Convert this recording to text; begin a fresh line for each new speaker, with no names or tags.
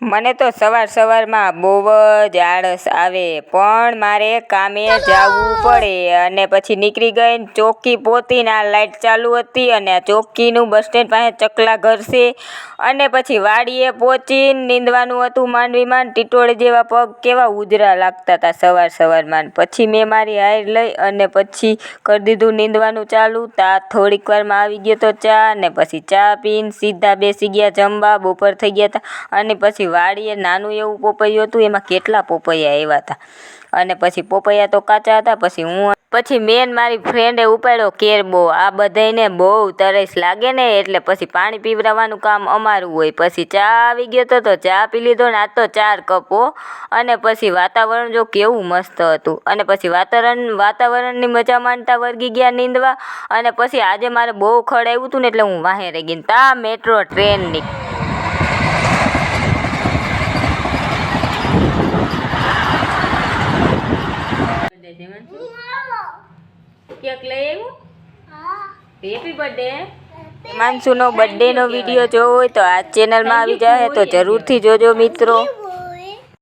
મને તો સવાર સવારમાં બહુ જ આળસ આવે, પણ મારે કામે જવું પડે અને પછી નીકળી ગઈ ચોકી પહોંચીને આ લાઇટ ચાલુ હતી અને આ ચોકીનું બસ સ્ટેન્ડ પાસે ચકલા ઘર છે અને પછી વાડીએ પહોંચીને નીંદવાનું હતું માંડવીમાં ને જેવા પગ કેવા ઉજરા લાગતા હતા સવાર સવારમાં. પછી મેં મારી હાઈર લઈ અને પછી કરી દીધું નીંદવાનું ચાલુ. તા થોડીક વારમાં આવી ગયો તો ચા ને પછી ચા પીને સીધા બેસી ગયા જમવા, બપોર થઈ ગયા હતા અને પછી વાડીએ નાનું એવું પોપૈયું હતું, એમાં કેટલા પોપૈયા આવ્યા હતા? અને પછી પોપૈયા તો કાચા હતા, પછી હું પછી મેન મારી ફ્રેન્ડે ઉપાડ્યો કેરબો આ બધાયને બહુ તરસ લાગે ને, એટલે પછી પાણી પીવડાવવાનું કામ અમારું હોય. પછી ચા આવી ગયો તો તો ચા પી લીધો ને આ તો ચાર કપો અને પછી વાતાવરણ જો કેવું મસ્ત હતું. અને પછી વાતાવરણ, વાતાવરણની મજા માણતા વર્ગી ગયા નીંદવા. અને પછી આજે મારે બહુ ખડ આવ્યું હતું ને, એટલે હું વાહે રહી ગઈ તા મેટ્રો ટ્રેનની કેક લઈ બર્થડે માનસુનો બર્થડેનો વીડિયો જોવો હોય તો આ ચેનલમાં આવી જાય તો જરૂરથી જોજો મિત્રો.